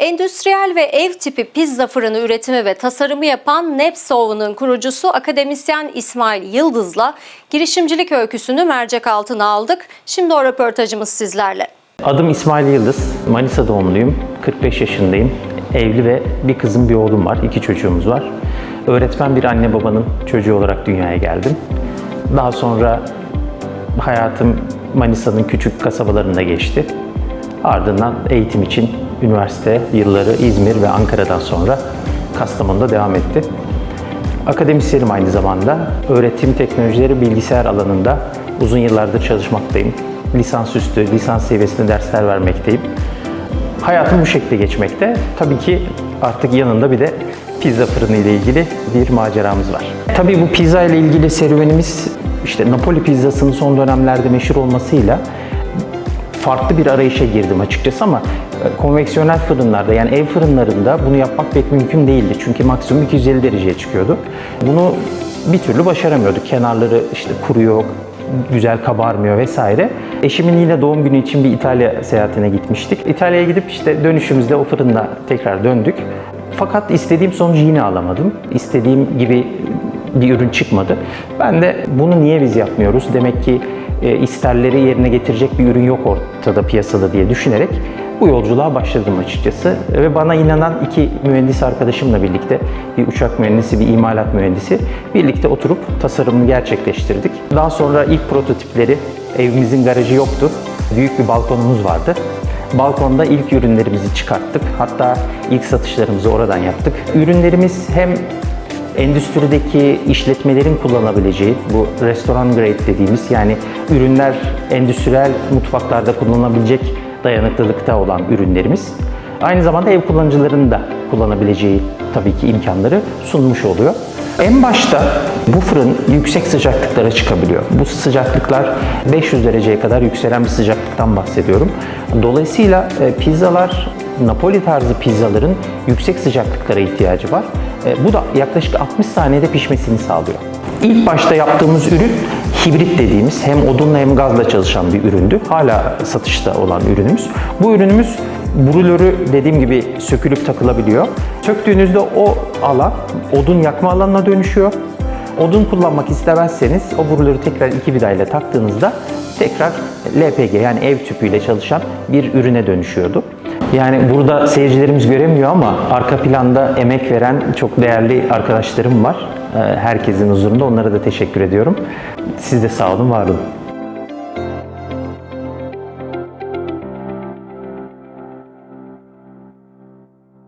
Endüstriyel ve ev tipi pizza fırını üretimi ve tasarımı yapan Nepsov'un kurucusu akademisyen İsmail Yıldız'la girişimcilik öyküsünü mercek altına aldık. Şimdi o röportajımız sizlerle. Adım İsmail Yıldız. Manisa doğumluyum. 45 yaşındayım. Evli ve bir kızım bir oğlum var. İki çocuğumuz var. Öğretmen bir anne babanın çocuğu olarak dünyaya geldim. Daha sonra hayatım Manisa'nın küçük kasabalarında geçti. Ardından eğitim için üniversite yılları İzmir ve Ankara'dan sonra Kastamonu'da devam etti. Akademisyenim aynı zamanda. Öğretim teknolojileri bilgisayar alanında uzun yıllardır çalışmaktayım. Lisansüstü, lisans seviyesinde dersler vermekteyim. Hayatım bu şekilde geçmekte. Tabii ki artık yanında bir de pizza fırını ile ilgili bir maceramız var. Tabii bu pizza ile ilgili serüvenimiz işte Napoli pizzasının son dönemlerde meşhur olmasıyla farklı bir arayışa girdim açıkçası ama e, konveksiyonel fırınlarda yani ev fırınlarında bunu yapmak pek mümkün değildi. Çünkü maksimum 250 dereceye çıkıyordu. Bunu bir türlü başaramıyorduk. Kenarları işte kuruyor, güzel kabarmıyor vesaire. Eşimin yine doğum günü için bir İtalya seyahatine gitmiştik. İtalya'ya gidip işte dönüşümüzde o fırında tekrar döndük. Fakat istediğim sonucu yine alamadım. İstediğim gibi bir ürün çıkmadı. Ben de bunu niye biz yapmıyoruz? Demek ki e, isterleri yerine getirecek bir ürün yok ortada piyasada diye düşünerek bu yolculuğa başladım açıkçası. Ve bana inanan iki mühendis arkadaşımla birlikte bir uçak mühendisi, bir imalat mühendisi birlikte oturup tasarımını gerçekleştirdik. Daha sonra ilk prototipleri evimizin garajı yoktu. Büyük bir balkonumuz vardı. Balkonda ilk ürünlerimizi çıkarttık. Hatta ilk satışlarımızı oradan yaptık. Ürünlerimiz hem endüstrideki işletmelerin kullanabileceği bu restoran grade dediğimiz yani ürünler endüstriyel mutfaklarda kullanılabilecek dayanıklılıkta olan ürünlerimiz. Aynı zamanda ev kullanıcılarının da kullanabileceği tabii ki imkanları sunmuş oluyor. En başta bu fırın yüksek sıcaklıklara çıkabiliyor. Bu sıcaklıklar 500 dereceye kadar yükselen bir sıcaklıktan bahsediyorum. Dolayısıyla e, pizzalar Napoli tarzı pizzaların yüksek sıcaklıklara ihtiyacı var. E, bu da yaklaşık 60 saniyede pişmesini sağlıyor. İlk başta yaptığımız ürün hibrit dediğimiz hem odunla hem gazla çalışan bir üründü. Hala satışta olan ürünümüz. Bu ürünümüz brülörü dediğim gibi sökülüp takılabiliyor. Söktüğünüzde o alan odun yakma alanına dönüşüyor. Odun kullanmak istemezseniz o brülörü tekrar iki vidayla taktığınızda tekrar LPG yani ev tüpüyle çalışan bir ürüne dönüşüyordu. Yani burada seyircilerimiz göremiyor ama arka planda emek veren çok değerli arkadaşlarım var. Ee, Herkesin huzurunda onlara da teşekkür ediyorum. Siz de sağ olun, var olun.